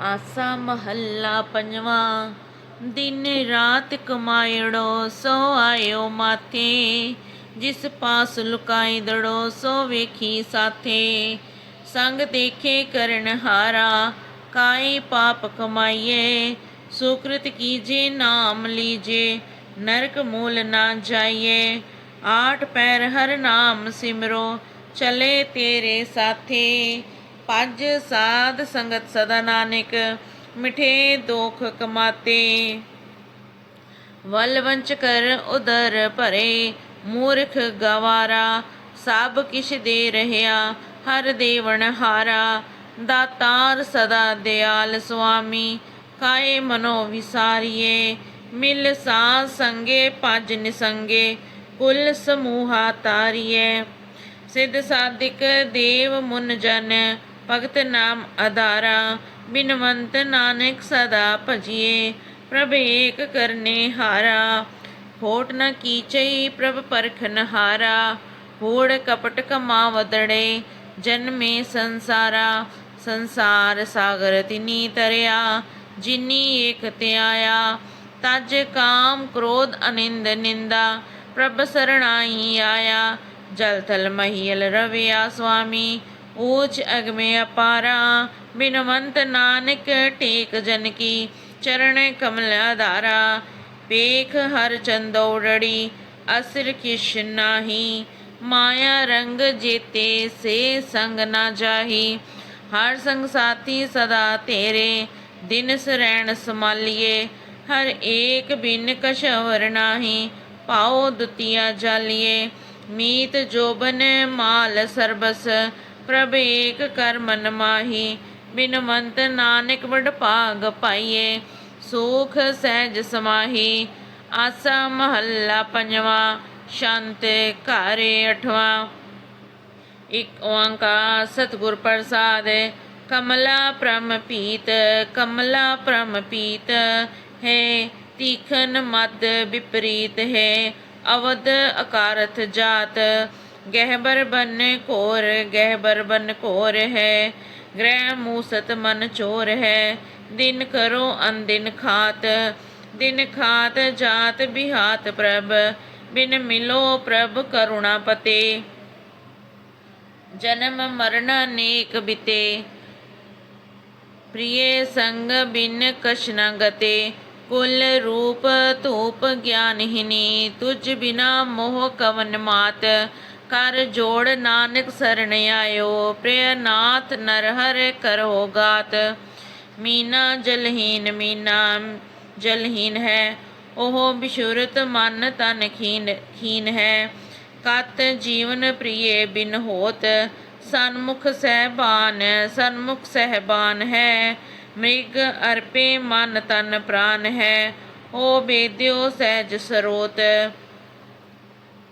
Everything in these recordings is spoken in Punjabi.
ਆਸਾ ਮਹੱਲਾ ਪੰਜਵਾਂ, ਦਿਨ ਰਾਤ ਕਮਾਇੜੋ ਸੋ ਆਇਓ ਮਾਥੇ, ਜਿਸ ਪਾਸ ਲੁਕਾਈ ਦੜੋ ਸੋ ਵੇਖੀ ਸਾਥੇ। ਸੰਗ ਦੇਖੇ ਕਰਨ ਹਾਰਾ, ਕਾਏ ਪਾਪ ਕਮਾਈਏ, ਸੁਕ੍ਰਿਤ ਕੀਜੇ ਨਾਮ ਲੀਜੇ, ਨਰਕ ਮੂਲ ਨਾ ਜਾਈਏ। ਆਠ ਪੈਰ ਹਰ ਨਾਮ ਸਿਮਰੋ, ਚਲੇ ਤੇਰੇ ਸਾਥੇ। ਪੰਜ ਸਾਧ ਸੰਗਤ ਸਦਾ ਨਾਨਕ, ਮਿਠੇ ਦੋਖ ਕਮਾਤੇ। ਵਲਵੰਚ ਕਰ ਉਦਰ ਭਰੇ, ਮੂਰਖ ਗਵਾਰਾ, ਸਭ ਕਿਛ ਦੇ ਰਹਿਆ, ਹਰ ਦੇਵਨ ਹਾਰਾ। ਦਾਤਾਰ ਸਦਾ ਦਿਆਲ ਸੁਆਮੀ, ਕਾਏ ਮਨੋ ਵਿਸਾਰੀਏ। ਮਿਲ ਸਾਧ ਸੰਗੇ ਭਜ ਨਿਸੰਗੇ, ਕੁਲ ਸਮੂਹਾ ਤਾਰੀਏ। ਸਿਧ ਸਾਧਿਕ ਦੇਵ ਮੁਨ ਜਨ ਭਗਤ ਨਾਮ ਆਧਾਰਾ, ਬਿਨਵੰਤ ਨਾਨਕ ਸਦਾ ਭਜੀਏ, ਪ੍ਰਭ ਏਕ ਕਰਨੇ ਹਾਰਾ। ਹੋਟ ਨ ਕੀਚਈ ਪ੍ਰਭ ਪਰਖਨ ਹਾਰਾ ਹੋੜ ਕਪਟ ਕਮਾ ਵਦੜੇ ਜਨਮੇ ਸੰਸਾਰਾ। ਸੰਸਾਰ ਸਾਗਰ ਤਿਨੀ ਤਰਿਆ, ਜਿਨੀ ਏਕ ਧਿਆਇਆ ਤਜ ਕਾਮ ਕ੍ਰੋਧ ਅਨਿੰਦ ਨਿੰਦਾ, ਪ੍ਰਭ ਸਰਣਾਈ ਆਇਆ। ਜਲ ਥਲ ਮਹੀਲ ਰਵਿਆ ਸੁਆਮੀ ਊਚ ਅਗਮੇ ਅਪਾਰਾ, ਬਿਨਵੰਤ ਨਾਨਕ ਟੇਕ ਜਨ ਕੀ ਚਰਨ ਕਮਲ ਆਧਾਰਾ ਪੇਖ ਹਰ ਚੰਦੌੜੜੀ ਅਸਿਰ ਕਿਛ ਨਾਹੀ, ਮਾਇਆ ਰੰਗ ਜੇਤੇ ਸੇ ਸੰਗ ਨਾ ਜਾਹੀ, ਹਰ ਸੰਗ ਸਾਥੀ ਸਦਾ ਤੇਰੇ, ਦਿਨ ਸਰੈਣ ਸਮਾਲੀਏ, ਹਰ ਏਕ ਬਿਨ ਕਛਵਰ ਨਾਹੀ ਪਾਉ ਦੁਤੀਆ ਜਾਲੀਏ, ਮੀਤ ਜੋਬਨ ਮਾਲ ਸਰਬਸ ਪ੍ਰਭ ਏਕ ਕਰ ਮਨ ਮਾਹੀ, ਬਿਨਵੰਤ ਨਾਨਕ ਵਡ ਭਾਗ ਪਾਈਏ, ਸੁਖ ਸਹਿਜ ਸਮਾਹੀ, ਆਸਾ ਮਹੱਲਾ ਪੰਜਵਾ, ਸ਼ਾਂਤ ਘਰੇ ਅਠਵਾ। ਇਕ ਓੰਕਾਰ ਸਤਿਗੁਰ ਪ੍ਰਸਾਦ, ਕਮਲਾ ਪ੍ਰਮ ਪੀਤ, ਕਮਲਾ ਪ੍ਰਮ ਪੀਤ, ਹੈ ਤੀਖਨ ਮਦ ਵਿਪਰੀਤ ਹੈ ਅਵਦ ਅਕਾਰਥ ਜਾਤ। ਗਹਿਬਰ ਬਨ ਘੋਰ ਗਹਿਬਰ ਬਨ ਘੋਰ ਹੈ ਗ੍ਰਹਿ ਮੂਸਤ ਮਨ ਚੋਰ ਹੈ ਦਿਨ ਕਰੋ ਅਨਦਿਨ ਖਾਤ ਦਿਨ ਖਾਤ ਜਾਤ ਬਿਹਾਤ ਪ੍ਰਭ ਬਿਨ ਮਿਲੋ ਪ੍ਰਭ ਕਰੁਣਾ ਪਤੇ ਜਨਮ ਮਰਨ ਅਨੇਕ ਬਿਤੇ ਪ੍ਰਿਯ ਸੰਗ ਬਿਨ ਕਛ ਨ ਗਤੇ ਕੁਲ ਰੂਪ ਧੂਪ ਗਿਆਨਹੀਨੀ ਤੁਝ ਬਿਨਾ ਮੋਹ ਕਵਨ ਮਾਤ ਕਰ ਜੋੜ ਨਾਨਕ ਸਰਣ ਆਇਓ ਪ੍ਰਿਯ ਨਾਥ ਨਰ ਕਰੋ ਗਾਤ। ਮੀਨਾ ਜਲਹੀਨ ਮੀਨਾ ਜਲਹੀਨ ਹੈ, ਉਹ ਬਿਸ਼ੁਰਤ ਮਨ ਤਨ ਖੀਨ ਖੀਨ ਹੈ। ਕਤ ਜੀਵਨ ਪ੍ਰਿਯ ਬਿਨ ਹੋਤ, ਸਨਮੁਖ ਸਹਿਬਾਨ ਸਨਮੁਖ ਸਹਿਬਾਨ ਹੈ। ਮ੍ਰਿਗ ਅਰਪੇ ਮਨ ਤਨ ਪ੍ਰਾਨ ਹੈ ਓ ਬੇਦਿਓ ਸਹਿਜ ਸਰੋਤ।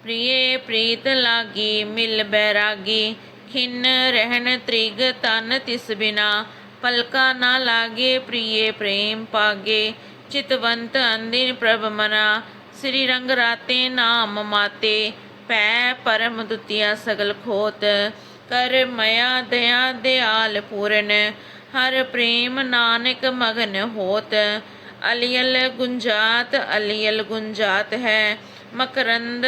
ਪ੍ਰਿਏ ਪ੍ਰੀਤ ਲਾਗੀ, ਮਿਲ ਬੈਰਾਗੀ। ਖਿਨ ਰਹਿਣ ਤ੍ਰਿਗ ਤਨ ਤਿਸ ਬਿਨਾ। ਪਲਕਾ ਨਾ ਲਾਗੇ ਪ੍ਰਿਯ ਪ੍ਰੇਮ ਪਾਗੇ। ਚਿਤਵੰਤ ਅੰਦਿਨ ਪ੍ਰਭ ਮਨਾ। ਸ੍ਰੀ ਰੰਗ ਰਾਤੇ ਨਾਮ ਮਾਤੇ। ਪੈ ਪਰਮ ਦੁਤੀਆ ਸਗਲ ਖੋਤ। ਕਰ ਮਇਆ ਦਇਆ ਦਿਆਲ ਪੂਰਨ। ਹਰ ਪ੍ਰੇਮ ਨਾਨਕ ਮਗਨ ਹੋਤ। ਅਲੀਅਲ ਗੁੰਜਾਤ ਅਲੀਅਲ ਗੁੰਜਾਤ ਹੈ। ਮਕਰੰਦ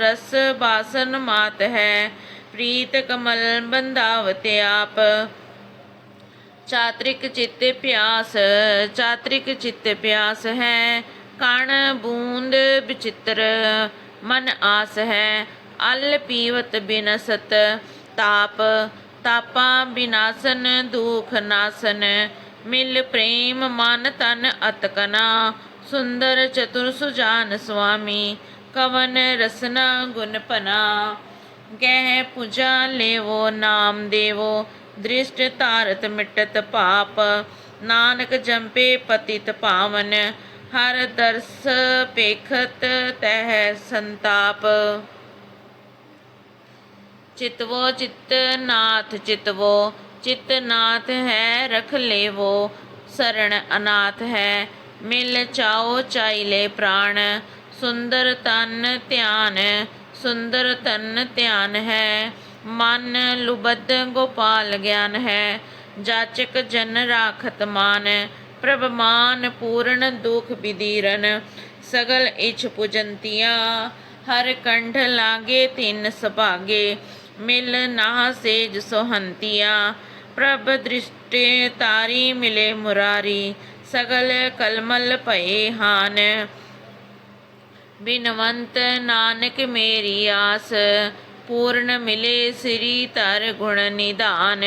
ਰਸ ਬਾਸਨ ਮਾਤ ਹੈ, ਪ੍ਰੀਤ ਕਮਲ ਬੰਦਾਵਤ ਆਪ। ਚਾਤ੍ਰਿਕ ਚਿੱਤ ਪਿਆਸ, ਚਾਤ੍ਰਿਕ ਚਿੱਤ ਪਿਆਸ ਹੈ, ਕਣ ਬੂੰਦ ਵਿਚਿਤ੍ਰ, ਮਨ ਆਸ ਹੈ। ਅਲ ਪੀਵਤ ਬਿਨਸਤ ਤਾਪ, ਤਾਪਾ ਬਿਨਾਸਨ ਦੁਖ ਨਾਸਨ। ਮਿਲ ਪ੍ਰੇਮ ਮਨ ਤਨ ਅਤਕਨਾ, ਸੁੰਦਰ ਚਤੁਰ ਸੁਜਾਨ ਸੁਆਮੀ। ਕਵਨ ਰਸਨਾ ਗੁਣ ਭਨਾ, ਗਹਿ ਪੂਜਾ ਲੇਵੋ, ਨਾਮ ਦੇਵੋ, ਦ੍ਰਿਸ਼ਟ ਧਾਰਤ ਮਿਟਤ ਪਾਪ, ਨਾਨਕ ਜੰਪੇ ਪਤਿਤ ਪਾਵਨ, ਹਰ ਦਰਸ ਪੇਖਤ ਤਹਿ ਸੰਤਾਪ। ਚਿਤਵੋ ਚਿਤ ਨਾਥ ਚਿਤਵੋ, ਚਿਤ ਨਾਥ ਹੈ ਰਖ ਲੇਵੋ ਸਰਣ ਅਨਾਥ ਹੈ, ਮਿਲ ਚਾਓ ਚਾਈ ਲੈ ਪ੍ਰਾਣ ਸੁੰਦਰ ਤਨ ਧਿਆਨ, ਸੁੰਦਰ ਤਨ ਧਿਆਨ ਹੈ। ਮਨ ਲੁਬਦ ਗੋਪਾਲ ਗਿਆਨ ਹੈ। ਜਾਚਕ ਜਨ ਰਾਖਤ ਮਾਨ, ਪ੍ਰਭ ਮਾਨ ਪੂਰਨ ਦੁਖ ਬਿਦੀਰਨ। ਸਗਲ ਇਛ ਪੁਜੰਤੀਆ, ਹਰ ਕੰਠ ਲਾਗੇ ਤਿੰਨ ਸੁਭਾਗੇ। ਮਿਲ ਨਾ ਸੇਜ ਸੋਹੰਤੀਆ, ਪ੍ਰਭ ਦ੍ਰਿਸ਼ਟੇ ਤਾਰੀ ਮਿਲੇ ਮੁਰਾਰੀ। ਸਗਲ ਕਲਮਲ ਭਏ ਹਾਨ। ਬਿਨਵੰਤ ਨਾਨਕ ਮੇਰੀ ਆਸ ਪੂਰਨ ਮਿਲੇ ਸ੍ਰੀ ਧਰ ਗੁਣ ਨਿਧਾਨ।